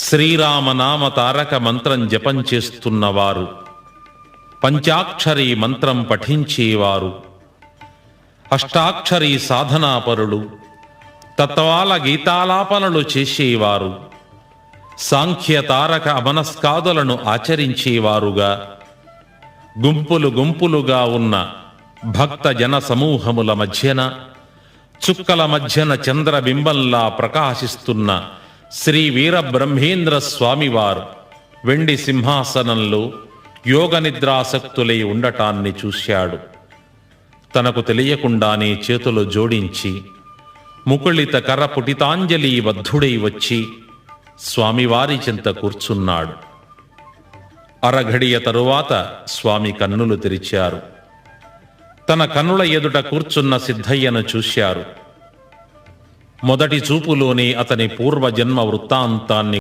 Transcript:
శ్రీరామనామ తారక మంత్రం జపం చేస్తున్నవారు. పంచాక్షరీ మంత్రం పఠించేవారు. అష్టాక్షరీ సాధనాపరులు తత్వాల గీతాలాపనలు చేసేవారు. సాంఖ్య తారక అమనస్కాదులను ఆచరించేవారుగా. గుంపులు గుంపులుగా ఉన్న భక్త జన సమూహముల మధ్యన చుక్కల మధ్యన చంద్రబింబంలా ప్రకాశిస్తున్న శ్రీ వీరబ్రహ్మేంద్ర స్వామివారు వెండి సింహాసనంలో యోగ నిద్రాసక్తులై ఉండటాన్ని చూశాడు. తనకు తెలియకుండానే చేతులు జోడించి ముకుళిత కర్ర పుటితాంజలి బద్ధుడై వచ్చి స్వామివారి చెంత కూర్చున్నాడు. అరఘడియ తరువాత స్వామి కన్నులు తెరిచారు. తన కన్నుల ఎదుట కూర్చున్న సిద్ధయ్యను చూశారు. మొదటి చూపులోనే అతని పూర్వజన్మ వృత్తాంతాన్ని